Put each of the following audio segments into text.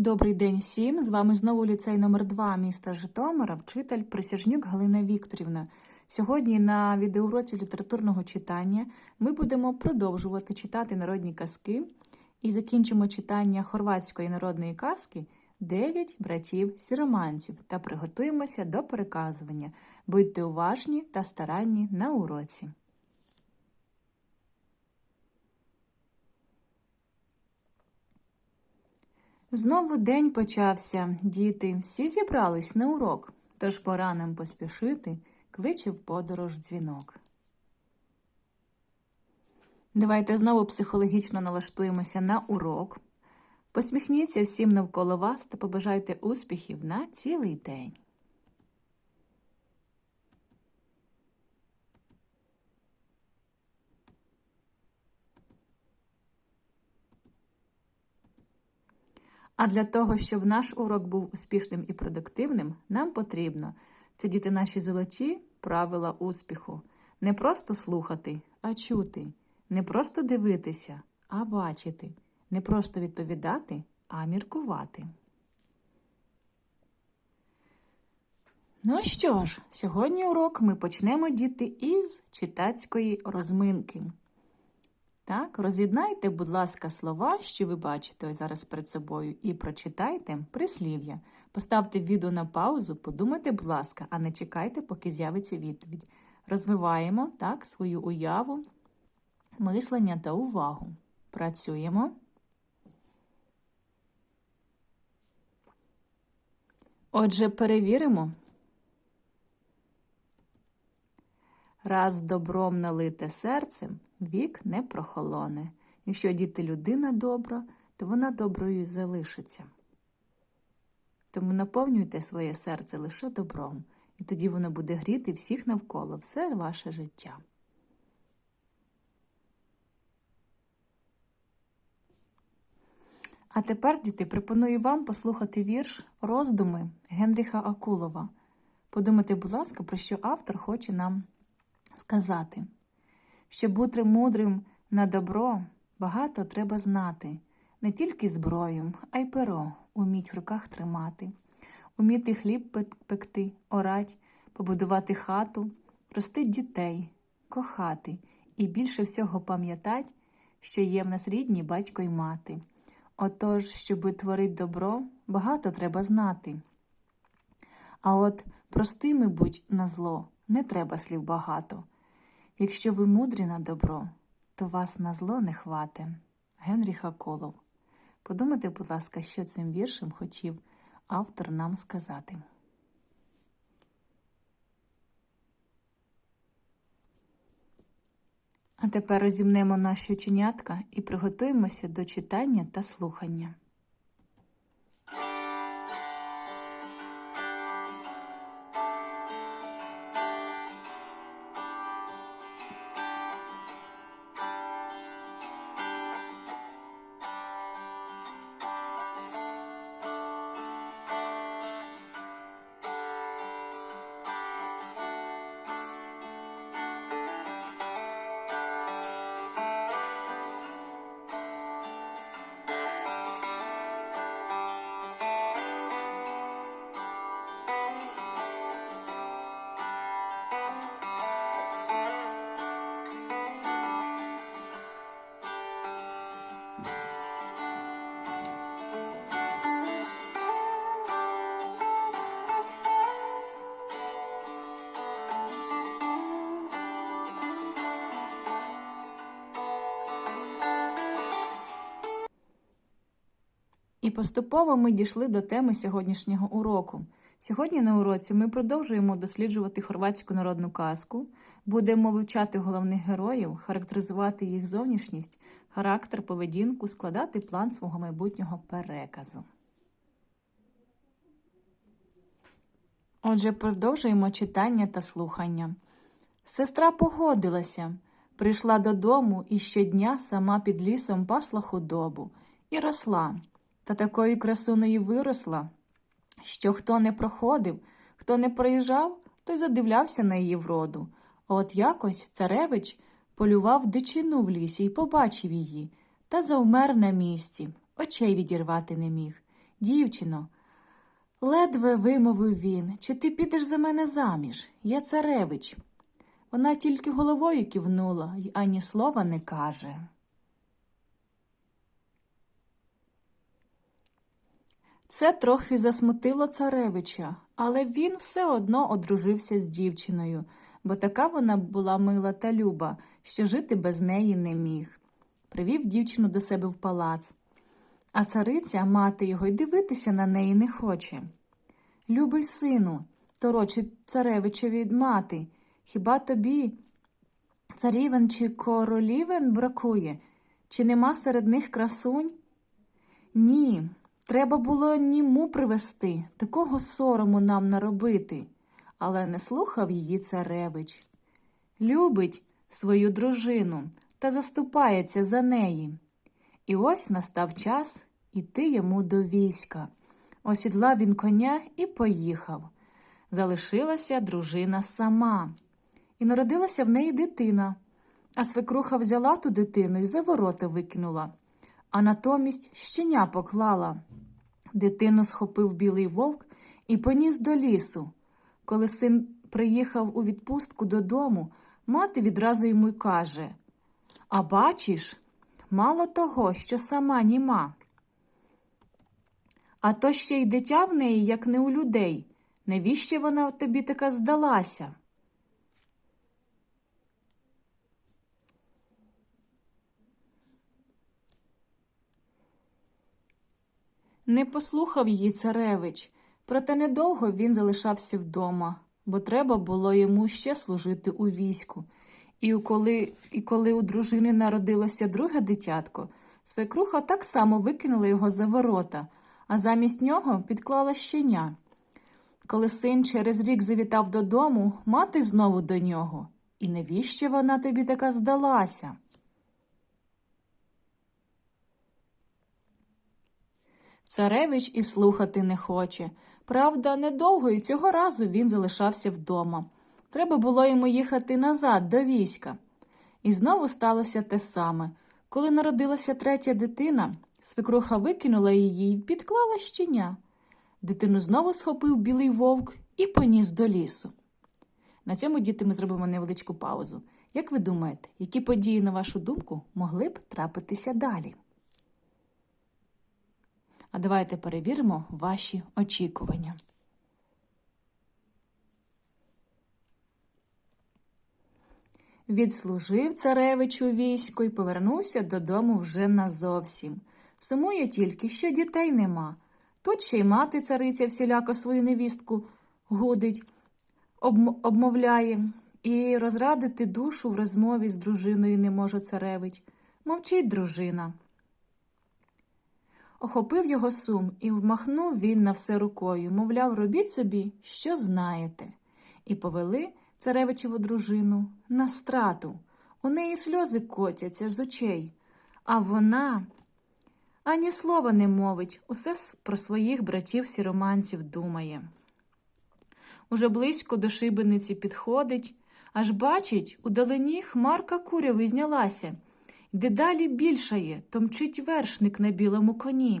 Добрий день всім! З вами знову ліцей номер 2 міста Житомира, вчитель Присяжнюк Галина Вікторівна. Сьогодні на відеоуроці літературного читання ми будемо продовжувати читати народні казки і закінчимо читання хорватської народної казки Дев'ять братів сіроманців та приготуємося до переказування. Будьте уважні та старанні на уроці. Знову день почався, діти, всі зібрались на урок, тож пора нам поспішити, кличе в подорож дзвінок. Давайте знову психологічно налаштуємося на урок. Посміхніться всім навколо вас та побажайте успіхів на цілий день. А для того, щоб наш урок був успішним і продуктивним, нам потрібно це діти наші золоті правила успіху. Не просто слухати, а чути, не просто дивитися, а бачити, не просто відповідати, а міркувати. Ну що ж, сьогодні урок ми почнемо діти із читацької розминки. Так, роз'єднайте, будь ласка, слова, що ви бачите зараз перед собою, і прочитайте прислів'я. Поставте відео на паузу, подумайте, будь ласка, а не чекайте, поки з'явиться відповідь. Розвиваємо так, свою уяву, мислення та увагу. Працюємо. Отже, перевіримо. Раз добром налите серцем, вік не прохолоне. Якщо діти людина добра, то вона доброю залишиться. Тому наповнюйте своє серце лише добром, і тоді воно буде гріти всіх навколо, все ваше життя. А тепер, діти, пропоную вам послухати вірш роздуми Генріха Акулова. Подумайте, будь ласка, про що автор хоче нам сказати. Щоб бути мудрим на добро, багато треба знати, не тільки зброю, а й перо уміть в руках тримати, уміти хліб пекти, орать, побудувати хату, ростить дітей, кохати і більше всього пам'ятать, що є в нас рідні батько й мати. Отож, щоби творить добро, багато треба знати. А от простими будь на зло, не треба слів багато. Якщо ви мудрі на добро, то вас на зло не хвате. Генріха Колов. Подумайте, будь ласка, що цим віршем хотів автор нам сказати. А тепер розімнемо наші оченятка і приготуємося до читання та слухання. Поступово ми дійшли до теми сьогоднішнього уроку. Сьогодні на уроці ми продовжуємо досліджувати хорватську народну казку, будемо вивчати головних героїв, характеризувати їх зовнішність, характер, поведінку, складати план свого майбутнього переказу. Отже, продовжуємо читання та слухання. Сестра погодилася, прийшла додому і щодня сама під лісом пасла худобу і росла та такою красуною виросла, що хто не проходив, хто не проїжджав, той задивлявся на її вроду. От якось царевич полював дичину в лісі і побачив її, та завмер на місці, очей відірвати не міг. Дівчино, ледве вимовив він, чи ти підеш за мене заміж? Я царевич. Вона тільки головою кивнула й ані слова не каже. Це трохи засмутило царевича, але він все одно одружився з дівчиною, бо така вона була мила та люба, що жити без неї не міг. Привів дівчину до себе в палац, а цариця, мати його, й дивитися на неї не хоче. Любий сину, торочить царевичеві мати, хіба тобі царівен чи королівен бракує, чи нема серед них красунь? Ні, треба було німу привести, такого сорому нам наробити. Але не слухав її царевич. Любить свою дружину та заступається за неї. І ось настав час іти йому до війська. Осідлав він коня і поїхав. Залишилася дружина сама. І народилася в неї дитина. А свекруха взяла ту дитину і за ворота викинула, а натомість щеня поклала. Дитину схопив білий вовк і поніс до лісу. Коли син приїхав у відпустку додому, мати відразу йому й каже А бачиш, мало того, що сама німа. А то ще й дитя в неї, як не у людей. Навіщо вона тобі така здалася? Не послухав її царевич, проте недовго він залишався вдома, бо треба було йому ще служити у війську. І коли, і коли у дружини народилося друге дитятко, свекруха так само викинула його за ворота, а замість нього підклала щеня. Коли син через рік завітав додому, мати знову до нього. І навіщо вона тобі така здалася? Царевич і слухати не хоче. Правда, недовго і цього разу він залишався вдома. Треба було йому їхати назад до війська. І знову сталося те саме. Коли народилася третя дитина, свекруха викинула її і підклала щеня. Дитину знову схопив білий вовк і поніс до лісу. На цьому, діти, ми зробимо невеличку паузу. Як ви думаєте, які події, на вашу думку, могли б трапитися далі? А давайте перевіримо ваші очікування. Відслужив царевич у війську і повернувся додому вже назовсім. Сумує тільки, що дітей нема. Тут ще й мати цариця всіляко свою невістку гудить, обм- обмовляє, і розрадити душу в розмові з дружиною не може царевич. Мовчить дружина. Охопив його сум і вмахнув він на все рукою, мовляв, робіть собі, що знаєте. І повели царевичеву дружину на страту. У неї сльози котяться з очей, а вона ані слова не мовить, усе про своїх братів-сіроманців думає. Уже близько до шибениці підходить, аж бачить, удалині хмарка куряви знялася. Дедалі більшає, томчить вершник на білому коні.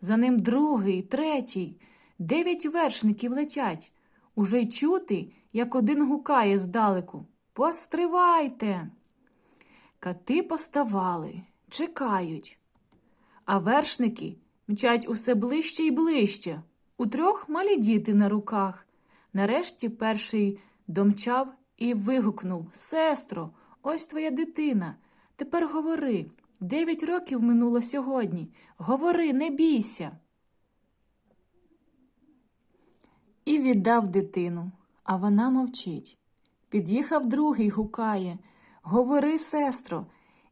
За ним другий, третій, дев'ять вершників летять. Уже й чути, як один гукає здалеку Постривайте. Кати поставали, чекають. А вершники мчать усе ближче й ближче. У трьох малі діти на руках. Нарешті перший домчав і вигукнув Сестро, ось твоя дитина. Тепер говори. Дев'ять років минуло сьогодні. Говори, не бійся. І віддав дитину, а вона мовчить. Під'їхав другий, гукає Говори, сестро,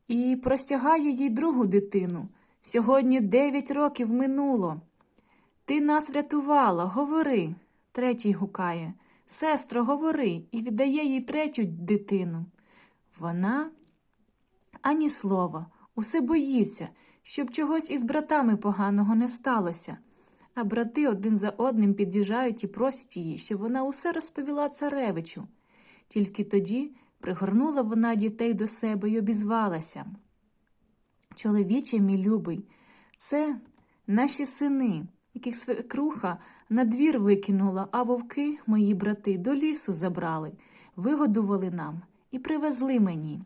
і простягає їй другу дитину. Сьогодні дев'ять років минуло. Ти нас врятувала, говори. Третій гукає Сестро, говори, і віддає їй третю дитину. Вона ані слова, усе боїться, щоб чогось із братами поганого не сталося. А брати один за одним під'їжджають і просять її, щоб вона усе розповіла царевичу. Тільки тоді пригорнула вона дітей до себе й обізвалася. Чоловіче, мій любий, це наші сини. яких свекруха на двір викинула, а вовки, мої брати, до лісу забрали, вигодували нам і привезли мені.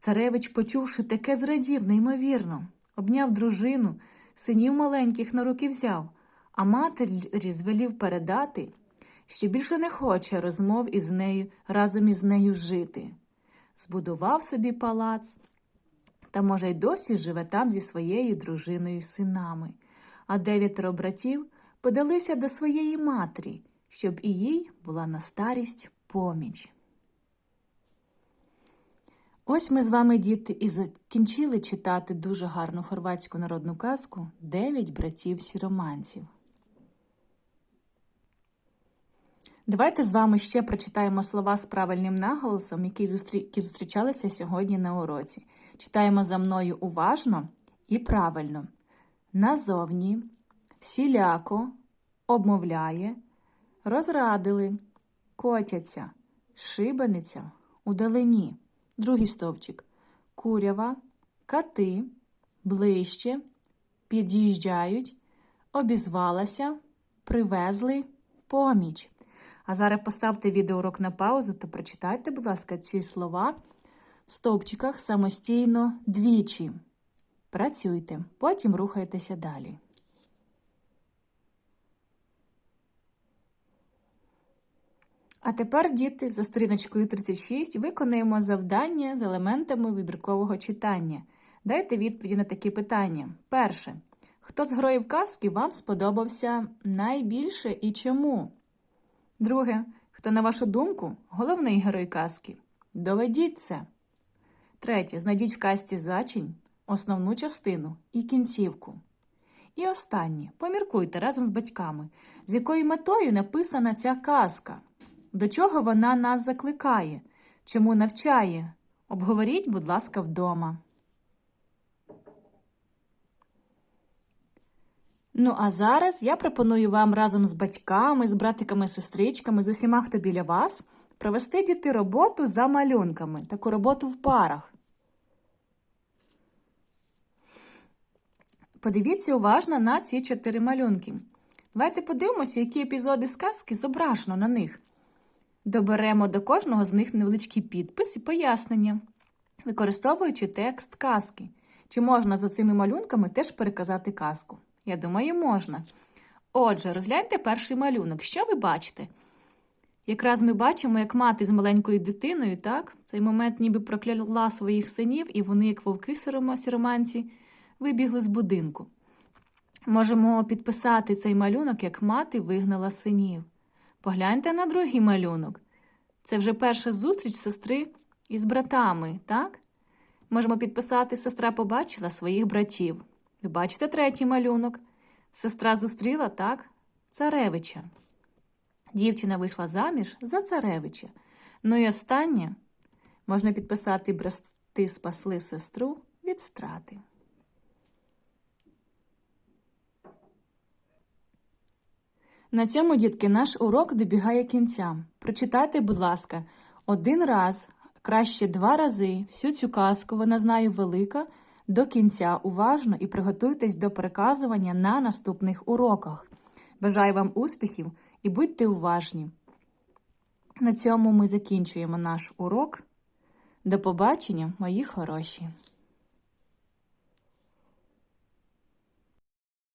Царевич, почувши таке, зрадів, неймовірно, обняв дружину, синів маленьких на руки взяв, а матері звелів передати, що більше не хоче розмов із нею разом із нею жити. Збудував собі палац, та, може, й досі живе там зі своєю дружиною і синами, а дев'ятеро братів подалися до своєї матері, щоб і їй була на старість поміч. Ось ми з вами, діти, і закінчили читати дуже гарну хорватську народну казку Дев'ять братів сіроманців. Давайте з вами ще прочитаємо слова з правильним наголосом, які, зустрі... які зустрічалися сьогодні на уроці. Читаємо за мною уважно і правильно. Назовні, всіляко, обмовляє, розрадили, котяться, шибениця, удалині. Другий стовпчик. Курява, кати, ближче, під'їжджають, обізвалася, привезли, поміч. А зараз поставте відеоурок на паузу та прочитайте, будь ласка, ці слова в стовпчиках самостійно двічі. Працюйте, потім рухайтеся далі. А тепер, діти, за сторіночкою 36 виконуємо завдання з елементами вибіркового читання. Дайте відповіді на такі питання. Перше. Хто з героїв казки вам сподобався найбільше і чому? Друге. Хто, на вашу думку, головний герой казки? Доведіть це. Третє. Знайдіть в казці зачень, основну частину і кінцівку. І останнє. Поміркуйте разом з батьками, з якою метою написана ця казка. До чого вона нас закликає? Чому навчає? Обговоріть, будь ласка, вдома. Ну, а зараз я пропоную вам разом з батьками, з братиками, сестричками, з усіма, хто біля вас, провести діти роботу за малюнками, таку роботу в парах. Подивіться уважно на ці чотири малюнки. Давайте подивимося, які епізоди сказки зображено на них. Доберемо до кожного з них невеличкий підпис і пояснення, використовуючи текст казки. Чи можна за цими малюнками теж переказати казку? Я думаю, можна. Отже, розгляньте перший малюнок. Що ви бачите? Якраз ми бачимо, як мати з маленькою дитиною, так? Цей момент ніби прокляла своїх синів, і вони, як вовки сіроманці, вибігли з будинку. Можемо підписати цей малюнок, як мати вигнала синів. Погляньте на другий малюнок. Це вже перша зустріч сестри із братами, так? Можемо підписати Сестра побачила своїх братів. Ви бачите третій малюнок? Сестра зустріла, так? Царевича. Дівчина вийшла заміж за царевича. Ну і останнє можна підписати брати спасли сестру від страти. На цьому, дітки, наш урок добігає кінця. Прочитайте, будь ласка, один раз, краще два рази всю цю казку, вона знає велика, до кінця уважно і приготуйтесь до переказування на наступних уроках. Бажаю вам успіхів і будьте уважні. На цьому ми закінчуємо наш урок. До побачення, мої хороші!